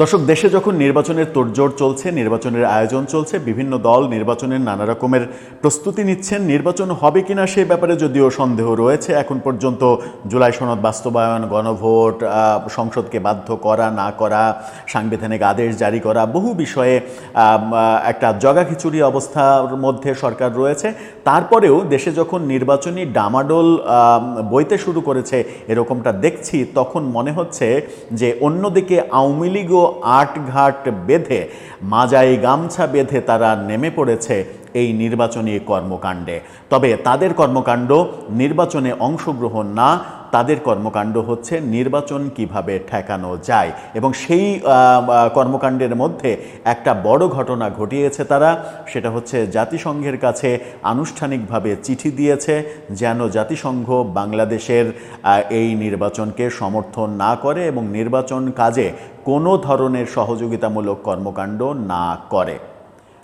দর্শক, দেশে যখন নির্বাচনের তোড়জোড় চলছে, নির্বাচনের আয়োজন চলছে, বিভিন্ন দল নির্বাচনের নানা রকমের প্রস্তুতি নিচ্ছেন, নির্বাচন হবে কিনা সে ব্যাপারে যদিও সন্দেহ রয়েছে, এখন পর্যন্ত জুলাই সনদ বাস্তবায়ন, গণভোট সংসদকে বাধ্য করা, না করা, সাংবিধানিক আদেশ জারি করা, বহু বিষয়ে একটা জগাখিচুড়ি অবস্থার মধ্যে সরকার রয়েছে। তারপরেও দেশে যখন নির্বাচনী ডামাডোল বইতে শুরু করেছে, এরকমটা দেখছি, তখন মনে হচ্ছে যে অন্যদিকে আওয়ামী লীগও আটঘাট বেঁধে, মাজাই গামছা বেঁধে তারা নেমে পড়েছে এই নির্বাচনী কর্মকাণ্ডে। তবে তাদের কর্মকাণ্ড নির্বাচনে অংশগ্রহণ না, তাদের কর্মকাণ্ড হচ্ছে নির্বাচন কীভাবে ঠেকানো যায়। এবং সেই কর্মকাণ্ডের মধ্যে একটা বড় ঘটনা ঘটিয়েছে তারা, সেটা হচ্ছে জাতিসংঘের কাছে আনুষ্ঠানিকভাবে চিঠি দিয়েছে যেন জাতিসংঘ বাংলাদেশের এই নির্বাচনকে সমর্থন না করে এবং নির্বাচন কাজে কোনো ধরনের সহযোগিতামূলক কর্মকাণ্ড না করে।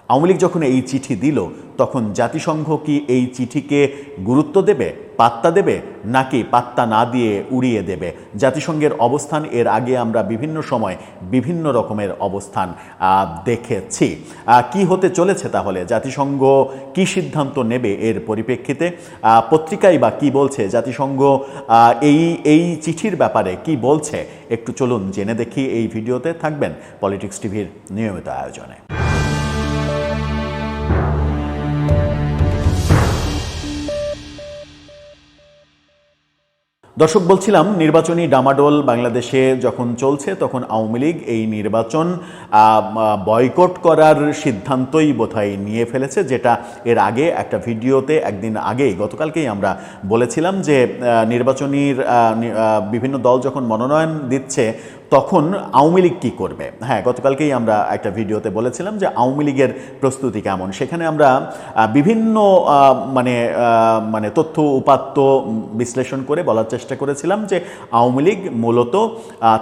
আওয়ামী যখন এই চিঠি দিল, তখন জাতিসংঘ কি এই চিঠিকে গুরুত্ব দেবে? পাত্তা দেবে নাকি পাত্তা না দিয়ে উড়িয়ে দেবে? জাতিসংঘের অবস্থান এর আগে আমরা বিভিন্ন সময় বিভিন্ন রকমের অবস্থান দেখেছি। কি হতে চলেছে তাহলে? জাতিসংঘ কি সিদ্ধান্ত নেবে এর পরিপ্রেক্ষিতে? আহ, পত্রিকায় বা কি বলছে জাতিসংঘ? এই এই চিঠির ব্যাপারে কি বলছে? একটু চলুন জেনে দেখি এই ভিডিওতে থাকবেন পলিটিক্স টিভির নিয়মিত আয়োজনে। দর্শক, বলছিলাম নির্বাচনী ডামাডোল বাংলাদেশে যখন চলছে, তখন আওয়ামী লীগ এই নির্বাচন বয়কট করার সিদ্ধান্তই বোধহয় নিয়ে ফেলেছে, যেটা এর আগে একটা ভিডিওতে একদিন আগেই, গতকালকেই আমরা বলেছিলাম যে নির্বাচনীর বিভিন্ন দল যখন মনোনয়ন দিচ্ছে তখন আওয়ামী লীগ কী করবে? হ্যাঁ গতকালকেই আমরা একটা ভিডিওতে বলেছিলাম যে আওয়ামী লীগের প্রস্তুতি কেমন। সেখানে আমরা বিভিন্ন মানে মানে তথ্য উপাত্ত বিশ্লেষণ করে বলার চেষ্টা করেছিলাম যে আওয়ামী লীগ মূলত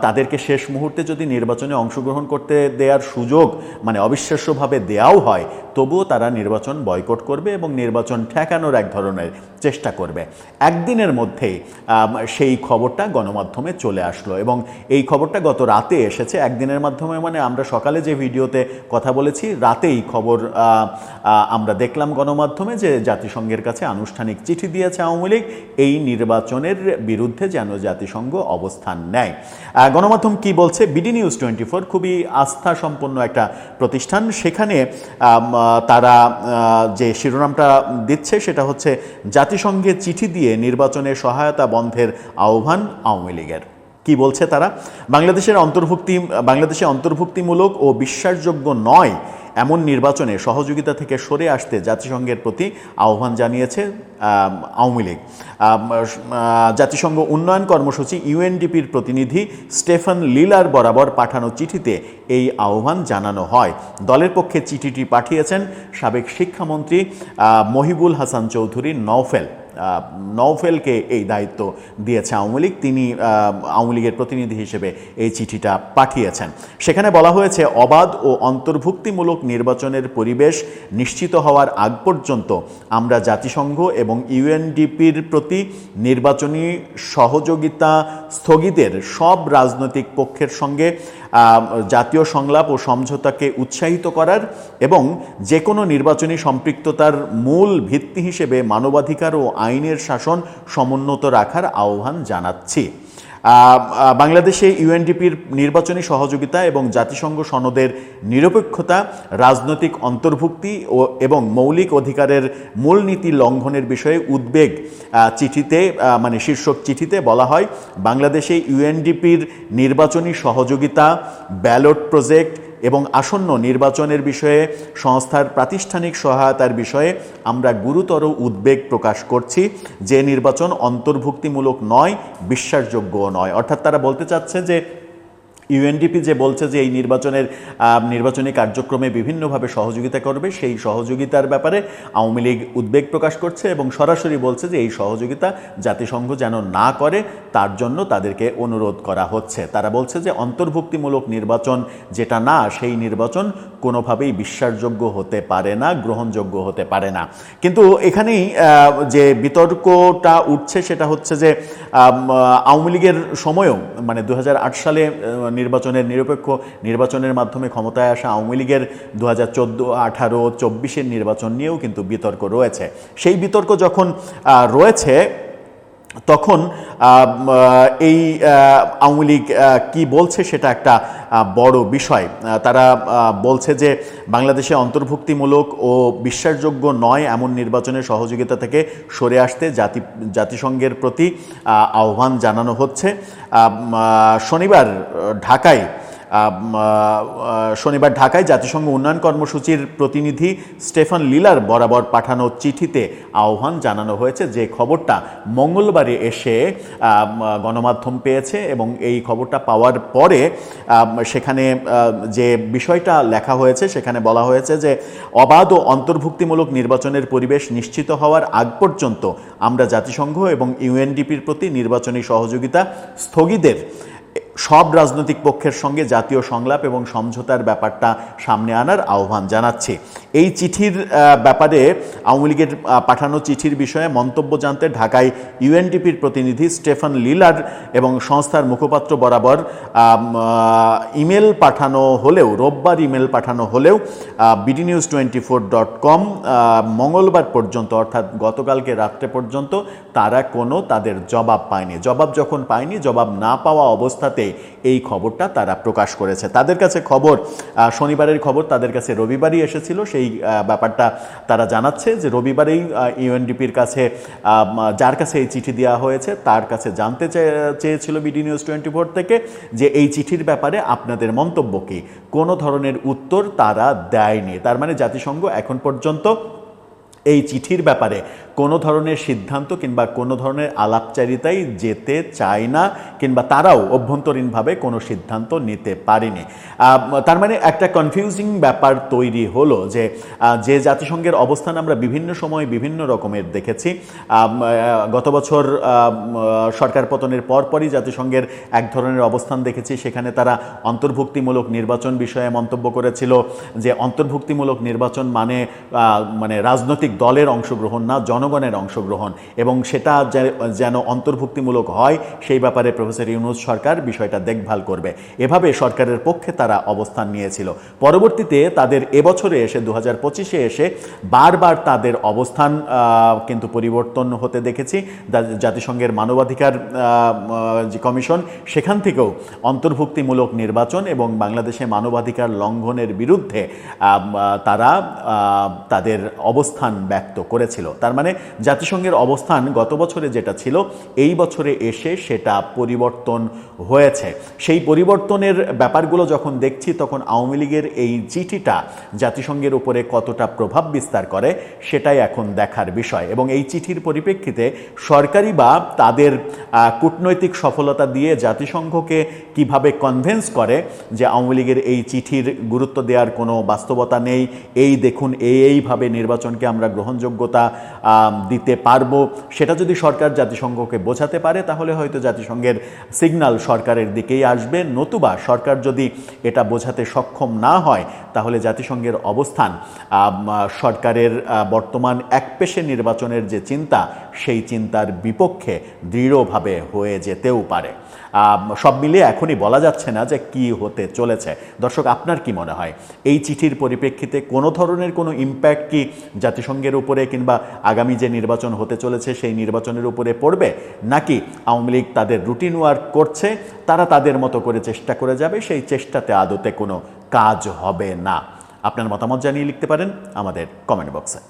তাদেরকে শেষ মুহূর্তে যদি নির্বাচনে অংশগ্রহণ করতে দেওয়ার সুযোগ মানে অবিশ্বাস্যভাবে দেওয়াও হয়, তবুও তারা নির্বাচন বয়কট করবে এবং নির্বাচন ঠেকানোর এক ধরনের চেষ্টা করবে। একদিনের মধ্যেই সেই খবরটা গণমাধ্যমে চলে আসলো এবং এই খবরটা গত রাতে এসেছে, একদিনের মাধ্যমে মানে আমরা সকালে যে ভিডিওতে কথা বলেছি, রাতেই খবর আমরা দেখলাম গণমাধ্যমে যে জাতিসংঘের কাছে আনুষ্ঠানিক চিঠি দিয়েছে আওয়ামী লীগ, এই নির্বাচনের বিরুদ্ধে যেন জাতিসংঘ অবস্থান নেয়। গণমাধ্যম কি বলছে? বিডি নিউজ টোয়েন্টি ফোর খুবই আস্থা সম্পন্ন একটা প্রতিষ্ঠান। সেখানে তারা যে শিরোনামটা দিচ্ছে সেটা হচ্ছে, জাতিসংঘে চিঠি দিয়ে নির্বাচনে সহায়তা বন্ধের আহ্বান আওয়ামী লীগের। কি বলছে তারা? বাংলাদেশের অন্তর্ভুক্তি, বাংলাদেশে অন্তর্ভুক্তিমূলক ও বিশ্বাসযোগ্য নয় এমন নির্বাচনে সহযোগিতা থেকে সরে আসতে জাতিসংঘের প্রতি আহ্বান জানিয়েছে আওয়ামী লীগ। জাতিসংঘ উন্নয়ন কর্মসূচি ইউএনডিপির প্রতিনিধি স্টেফান লিলার বরাবর পাঠানো চিঠিতে এই আহ্বান জানানো হয়। দলের পক্ষে চিঠিটি পাঠিয়েছেন সাবেক শিক্ষামন্ত্রী মহিবুল হাসান চৌধুরী নওফেল। নওফেলকে এই দায়িত্ব দিয়েছে আওয়ামী লীগ। তিনি আওয়ামী লীগের প্রতিনিধি হিসেবে এই চিঠিটা পাঠিয়েছেন। সেখানে বলা হয়েছে, অবাধ ও অন্তর্ভুক্তিমূলক নির্বাচনের পরিবেশ নিশ্চিত হওয়ার আগ পর্যন্ত আমরা জাতিসংঘ এবং ইউএনডিপির প্রতি নির্বাচনী সহযোগিতা স্থগিতের সব রাজনৈতিক পক্ষের সঙ্গে জাতীয় সংলাপ ও সমঝোতাকে উৎসাহিত করার এবং যে কোনো নির্বাচনী সম্পৃক্ততার মূল ভিত্তি হিসেবে মানবাধিকার ও আইনের শাসন সমুন্নত রাখার আহ্বান জানাচ্ছি। বাংলাদেশে ইউএনডিপির নির্বাচনী সহযোগিতা এবং জাতিসংঘ সনদের নিরপেক্ষতা, রাজনৈতিক অন্তর্ভুক্তি ও, এবং মৌলিক অধিকারের মূলনীতি লঙ্ঘনের বিষয়ে উদ্বেগ চিঠিতে মানে শীর্ষক চিঠিতে বলা হয়, বাংলাদেশে ইউএনডিপির নির্বাচনী সহযোগিতা, ব্যালট প্রজেক্ট এবং আসন্ন নির্বাচনের বিষয়ে, সংস্থার প্রাতিষ্ঠানিক সহায়তার বিষয়ে আমরা গুরুতর উদ্বেগ প্রকাশ করছি। যে নির্বাচন অন্তর্ভুক্তিমূলক নয়, বিশ্বাসযোগ্যও নয়। অর্থাৎ তারা বলতে চাচ্ছে যে ইউএনডিপি যে বলছে যে এই নির্বাচনের নির্বাচনী কার্যক্রমে বিভিন্নভাবে সহযোগিতা করবে, সেই সহযোগিতার ব্যাপারে আওয়ামী লীগ উদ্বেগ প্রকাশ করছে এবং সরাসরি বলছে যে এই সহযোগিতা জাতিসংঘ যেন না করে, তার জন্য তাদেরকে অনুরোধ করা হচ্ছে। তারা বলছে যে অন্তর্ভুক্তিমূলক নির্বাচন যেটা না, সেই নির্বাচন কোনোভাবেই বিশ্বাসযোগ্য হতে পারে না, গ্রহণযোগ্য হতে পারে না। কিন্তু এখানেই যে বিতর্কটা উঠছে সেটা হচ্ছে যে আওয়ামী লীগের সময়ও মানে দু হাজার আট সালে নির্বাচনের নিরপেক্ষ নির্বাচনের মাধ্যমে ক্ষমতায় আসা আওয়ামী লীগের দু হাজার চোদ্দ, আঠারো, চব্বিশের নির্বাচন নিয়েও কিন্তু বিতর্ক রয়েছে। সেই বিতর্ক যখন রয়েছে তখন এই আওয়ামী লীগ কী বলছে সেটা একটা বড় বিষয়। তারা বলছে যে বাংলাদেশে অন্তর্ভুক্তিমূলক ও বিশ্বাসযোগ্য নয় এমন নির্বাচনের সহযোগিতা থেকে সরে আসতে জাতি, জাতিসংঘের প্রতি আহ্বান জানানো হচ্ছে। শনিবার ঢাকায় শনিবার ঢাকায় জাতিসংঘ উন্নয়ন কর্মসূচির প্রতিনিধি স্টেফান লিলার বরাবর পাঠানো চিঠিতে আহ্বান জানানো হয়েছে যে খবরটা মঙ্গলবারে এসে গণমাধ্যম পেয়েছে এবং এই খবরটা পাওয়ার পরে সেখানে যে বিষয়টা লেখা হয়েছে সেখানে বলা হয়েছে যে অবাধ ও অন্তর্ভুক্তিমূলক নির্বাচনের পরিবেশ নিশ্চিত হওয়ার আগ পর্যন্ত আমরা জাতিসংঘ এবং ইউএনডিপির প্রতি নির্বাচনী সহযোগিতা স্থগিতের সব রাজনৈতিক পক্ষের সঙ্গে জাতীয় সংলাপ এবং সমঝোতার ব্যাপারটা সামনে আনার আহ্বান জানাচ্ছে। এই চিঠির ব্যাপারে আওয়ামী লীগের পাঠানো চিঠির বিষয়ে মন্তব্য জানতে ঢাকায় ইউএনডিপির প্রতিনিধি স্টেফান লিলার এবং সংস্থার মুখপাত্র বরাবর ইমেল পাঠানো হলেও, রোববার ইমেল পাঠানো হলেও BD news twenty four dot com মঙ্গলবার পর্যন্ত, অর্থাৎ গতকালকে রাত্রে পর্যন্ত, তারা কোনো তাদের জবাব পায়নি। জবাব যখন পায়নি, জবাব না পাওয়া অবস্থাতে এই খবরটা তারা প্রকাশ করেছে। তাদের কাছে খবর শনিবারের খবর তাদের কাছে রবিবারই এসেছিল। সেই ব্যাপারটা তারা জানাচ্ছে যে রবিবারেই ইউএনডিপির কাছে যার কাছে এই চিঠি দেওয়া হয়েছে তার কাছে জানতে চেয়ে- চেয়েছিল বিডি নিউজ টোয়েন্টি ফোর থেকে যে এই চিঠির ব্যাপারে আপনাদের মন্তব্য কী? কোনো ধরনের উত্তর তারা দেয়নি। তার মানে জাতিসংঘ এখন পর্যন্ত এই চিঠির ব্যাপারে কোনো ধরনের সিদ্ধান্ত কিংবা কোনো ধরনের আলাপচারিতাই যেতে চায় না কিংবা তারাও অভ্যন্তরীণভাবে কোনো সিদ্ধান্ত নিতে পারেনি। তার মানে একটা কনফিউজিং ব্যাপার তৈরি হলো যে যে জাতিসংঘের অবস্থান আমরা বিভিন্ন সময় বিভিন্ন রকমের দেখেছি। গত বছর সরকার পতনের পরপরই জাতিসংঘের এক ধরনের অবস্থান দেখেছি। সেখানে তারা অন্তর্ভুক্তিমূলক নির্বাচন বিষয়ে মন্তব্য করেছিল যে, অন্তর্ভুক্তিমূলক নির্বাচন মানে মানে রাজনৈতিক দলের অংশগ্রহণ না জনগণের অংশগ্রহণ এবং সেটা যেন অন্তর্ভুক্তিমূলক হয়, সেই ব্যাপারে প্রফেসর ইউনুস সরকার বিষয়টা দেখভাল করবে। এভাবে সরকারের পক্ষে তারা অবস্থান নিয়েছিল। পরবর্তীতে তাদের এবছরে এসে দু হাজার পঁচিশে এসে বারবার তাদের অবস্থান কিন্তু পরিবর্তন হতে দেখেছি। জাতিসংঘের মানবাধিকার যে কমিশন, সেখান থেকেও অন্তর্ভুক্তিমূলক নির্বাচন এবং বাংলাদেশে মানবাধিকার লঙ্ঘনের বিরুদ্ধে তারা তাদের অবস্থান ব্যক্ত করেছিল। তার মানে জাতিসংঘের অবস্থান গত বছরে যেটা ছিল, এই বছরে এসে সেটা পরিবর্তন হয়েছে। সেই পরিবর্তনের ব্যাপারগুলো যখন দেখছি, তখন আওয়ামী লীগের এই চিঠিটা জাতিসংঘের উপরে কতটা প্রভাব বিস্তার করে, সেটাই এখন দেখার বিষয়। এবং এই চিঠির পরিপ্রেক্ষিতে সরকারি বা তাদের কূটনৈতিক সফলতা দিয়ে জাতিসংঘকে কীভাবে কনভেন্স করে যে আওয়ামী লীগের এই চিঠির গুরুত্ব দেওয়ার কোনো বাস্তবতা নেই, এই দেখুন, এই এইভাবে নির্বাচনকে আমরা গ্রহণযোগ্যতা দিতে পারব, সেটা যদি সরকার জাতিসংঘকে বোঝাতে পারে, তাহলে হয়তো জাতিসংঘের সিগন্যাল সরকারের দিকেই আসবে। নতুবা সরকার যদি এটা বোঝাতে সক্ষম না হয়, তাহলে জাতিসংঘের অবস্থান সরকারের বর্তমান একপেশে নির্বাচনের যে চিন্তা, সেই চিন্তার বিপক্ষে দৃঢ়ভাবে হয়ে যেতেও পারে। সব মিলিয়ে এখনই বলা যাচ্ছে না যে কি হতে চলেছে। দর্শক, আপনার কি মনে হয়? এই চিঠির পরিপ্রেক্ষিতে কোনো ধরনের কোনো ইম্প্যাক্ট কি জাতিসংঘের উপরে কিংবা আগামী যে নির্বাচন হতে চলেছে, সেই নির্বাচনের উপরে পড়বে? নাকি আওয়ামী লীগ তাদের রুটিন ওয়ার্ক করছে, তারা তাদের মতো করে চেষ্টা করে যাবে, সেই চেষ্টাতে আদতে কোনো কাজ হবে না? আপনার মতামত জানিয়ে লিখতে পারেন আমাদের কমেন্ট বক্সে।